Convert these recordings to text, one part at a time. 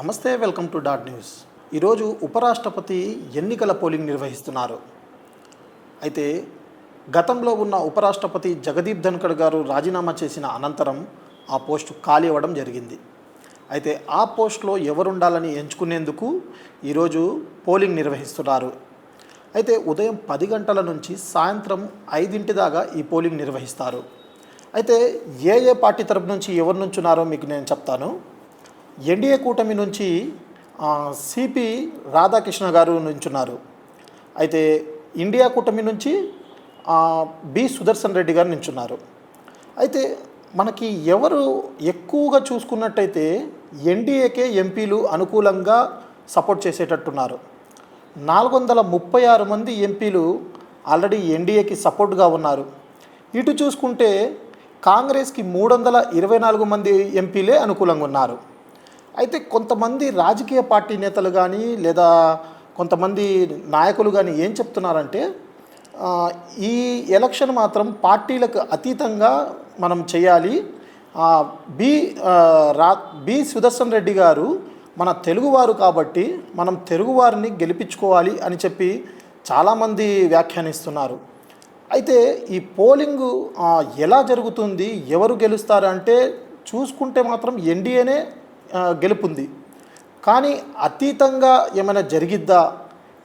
నమస్తే welcome to dot news. ఈరోజు ఉపరాష్ట్రపతి ఎన్నికల పోలింగ్ నిర్వహిస్తున్నారు. అయితే గతంలో ఉన్న ఉపరాష్ట్రపతి జగదీప్ ధన్కడ్ గారు రాజీనామా చేసిన అనంతరం ఆ పోస్టు ఖాళీ అవ్వడం జరిగింది. అయితే ఆ పోస్ట్లో ఎవరుండాలని ఎంచుకునేందుకు ఈరోజు పోలింగ్ నిర్వహిస్తున్నారు. అయితే ఉదయం పది గంటల నుంచి సాయంత్రం ఐదింటి దాకా ఈ పోలింగ్ నిర్వహిస్తారు. అయితే ఏ ఏ పార్టీ తరపు నుంచి ఎవరు నుంచున్నారో మీకు నేను చెప్తాను. ఎన్డీఏ కూటమి నుంచి సిపి రాధాకృష్ణ గారు నుంచున్నారు. అయితే ఇండియా కూటమి నుంచి బి సుదర్శన్ రెడ్డి గారు నించున్నారు. అయితే మనకి ఎవరు ఎక్కువగా చూసుకున్నట్టయితే ఎన్డీఏకే ఎంపీలు అనుకూలంగా సపోర్ట్ చేసేటట్టున్నారు. నాలుగు వందల ముప్పై ఆరు మంది ఎంపీలు ఆల్రెడీ ఎన్డీఏకి సపోర్ట్గా ఉన్నారు. ఇటు చూసుకుంటే కాంగ్రెస్కి మూడు వందల ఇరవై నాలుగు మంది ఎంపీలే అనుకూలంగా ఉన్నారు. అయితే కొంతమంది రాజకీయ పార్టీ నేతలు కానీ లేదా కొంతమంది నాయకులు కానీ ఏం చెప్తున్నారంటే ఈ ఎలక్షన్ మాత్రం పార్టీలకు అతీతంగా మనం చేయాలి. బి రా బి సుదర్శన్ రెడ్డి గారు మన తెలుగువారు కాబట్టి మనం తెలుగువారిని గెలిపించుకోవాలి అని చెప్పి చాలామంది వ్యాఖ్యానిస్తున్నారు. అయితే ఈ పోలింగ్ ఎలా జరుగుతుంది ఎవరు గెలుస్తారు అంటే చూసుకుంటే మాత్రం ఎన్డీఏనే గెలుపుంది. కానీ అతీతంగా ఏమైనా జరిగిద్దా?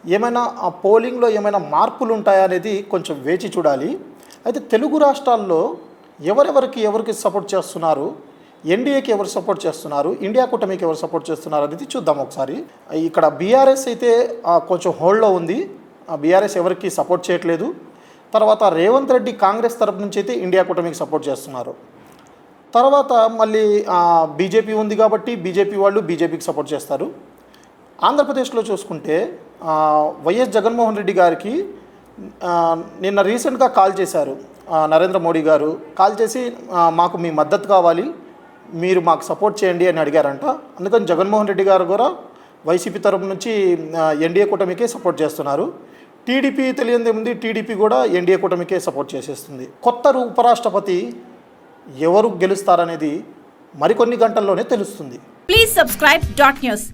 ఏమైనా ఆ పోలింగ్లో ఏమైనా మార్పులు ఉంటాయా అనేది కొంచెం వేచి చూడాలి. అయితే తెలుగు రాష్ట్రాల్లో ఎవరెవరికి ఎవరికి సపోర్ట్ చేస్తున్నారు? ఎన్డీఏకి ఎవరు సపోర్ట్ చేస్తున్నారు? ఇండియా కూటమికి ఎవరు సపోర్ట్ చేస్తున్నారు అనేది చూద్దాం ఒకసారి. ఇక్కడ బీఆర్ఎస్ అయితే కొంచెం హోల్డ్లో ఉంది. బీఆర్ఎస్ ఎవరికి సపోర్ట్ చేయట్లేదు. తర్వాత రేవంత్ రెడ్డి కాంగ్రెస్ తరపు నుంచి అయితే ఇండియా కూటమికి సపోర్ట్ చేస్తున్నారు. తర్వాత మళ్ళీ బీజేపీ ఉంది కాబట్టి బీజేపీ వాళ్ళు బీజేపీకి సపోర్ట్ చేస్తారు. ఆంధ్రప్రదేశ్లో చూసుకుంటే వైఎస్ జగన్మోహన్ రెడ్డి గారికి నిన్న రీసెంట్గా కాల్ చేశారు నరేంద్ర మోడీ గారు. కాల్ చేసి మాకు మీ మద్దతు కావాలి మీరు మాకు సపోర్ట్ చేయండి అని అడిగారంట. అందుకని జగన్మోహన్ రెడ్డి గారు కూడా వైసీపీ తరపు నుంచి ఎన్డీఏ కూటమికే సపోర్ట్ చేస్తున్నారు. టీడీపీ తెలియంది ఉంది టీడీపీ కూడా ఎన్డీఏ కూటమికే సపోర్ట్ చేసేస్తుంది. కొత్త ఉపరాష్ట్రపతి ఎవరు గెలుస్తారనేది మరికొన్ని గంటల్లోనే తెలుస్తుంది. Please subscribe dot news